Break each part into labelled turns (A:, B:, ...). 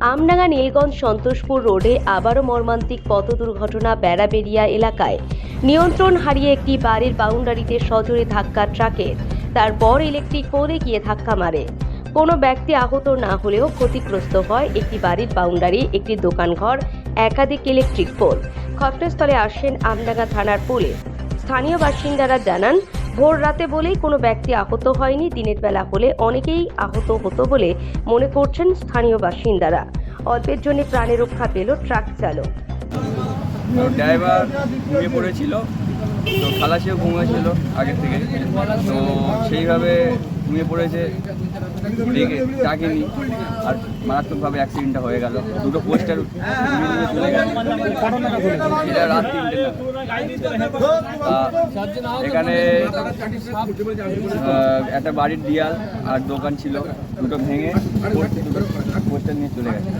A: আমডাঙ্গা নীলগঞ্জ সন্তোষপুর রোডে আবারও মর্মান্তিক পথ দুর্ঘটনা বেড়াবেড়িয়া এলাকায়। নিয়ন্ত্রণ হারিয়ে একটি বাড়ির বাউন্ডারিতে সজোরে ধাক্কা ট্রাকের। তারপর ইলেকট্রিক পোলে গিয়ে ধাক্কা মারে। কোনো ব্যক্তি আহত না হলেও ক্ষতিগ্রস্ত হয় একটি বাড়ির বাউন্ডারি, একটি দোকানঘর, একাধিক ইলেকট্রিক পোল। ঘটনাস্থলে আসেন আমডাঙ্গা থানার পুলিশ। স্থানীয় বাসিন্দারা জানান ভোর রাতে বলেই কোনো ব্যক্তি আহত হয়নি, দিনের বেলা হলে অনেকেই আহত হতো বলে মনে করছেন স্থানীয় বাসিন্দারা। অল্পের জন্য প্রাণে রক্ষা পেল ট্রাক চালক।
B: ড্রাইভার ঘুমিয়ে পড়েছিল, তো খালাসিও ঘুমিয়েছিল আগের থেকে। তো সেইভাবে ঘুমিয়ে পড়েছে। দেখে ডাকেনি আর মারাত্মকভাবে অ্যাক্সিডেন্টটা হয়ে গেল। দুটো পোস্টার চলে গেল। এখানে একটা বাড়ির দিয়াল আর দোকান ছিল। দুটো ভেঙে পোস্টার নিয়ে চলে গেছে।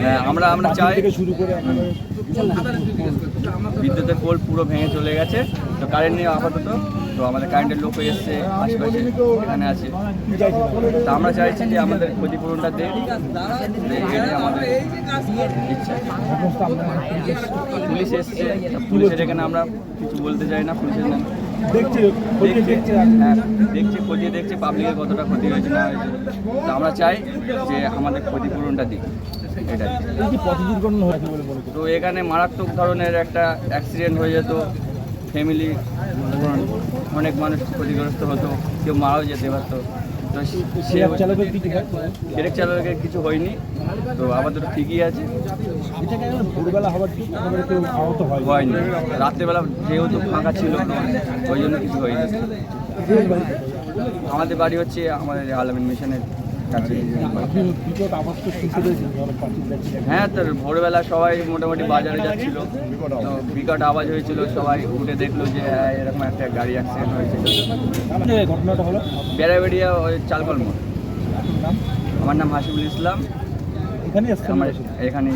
B: হ্যাঁ আমরা আমরা চাই বিদ্যুতের পোল পুরো ভেঙে চলে গেছে। তো কারেন্ট নিয়ে আপাতত তো আমাদের কারেন্টের লোক এসছে আশেপাশে এখানে আছে। তো আমরা চাইছি যে আমাদের ক্ষতিপূরণটা দেয় এটাই আমাদের ইচ্ছা। পুলিশ এসছে পুলিশের এখানে আমরা কিছু বলতে চাই না পুলিশের নাম
C: দেখছি
B: দেখছে হ্যাঁ দেখছে খতিয়ে দেখছে পাবলিকের কতটা ক্ষতি হয়েছে না হয়েছে। তো আমরা চাই যে আমাদের ক্ষতিপূরণটা
C: মনে করি
B: তো এখানে মারাত্মক ধরনের একটা অ্যাক্সিডেন্ট হয়ে যেত ফ্যামিলি অনেক মানুষ ক্ষতিগ্রস্ত হতো কেউ মারাও যেতে পারতো। তো সে
C: ট্রাক চালকের কিছু হয়
B: হয়নি। তো আপাতত ঠিকই আছে।
C: ভোরবেলা হওয়ার কেউ আহত
B: হয়নি? রাত্রেবেলা যেহেতু ফাঁকা ছিল ওই জন্য কিছু হয়নি। আমাদের বাড়ি হচ্ছে আমাদের আলামিন মিশনের কাছে। হ্যাঁ তোর ভোরবেলা সবাই মোটামুটি বাজারে যাচ্ছিল। বিকট আওয়াজ হয়েছিল সবাই উঠে দেখল যে হ্যাঁ এরকম একটা গাড়ি অ্যাক্সিডেন্ট
C: হয়েছিল ঘটনাটা হলো
B: বেড়াবেড়িয়া ওই চালকল মোড়। আমার নাম হাসিবুল ইসলাম।
C: এখানে
B: এখানে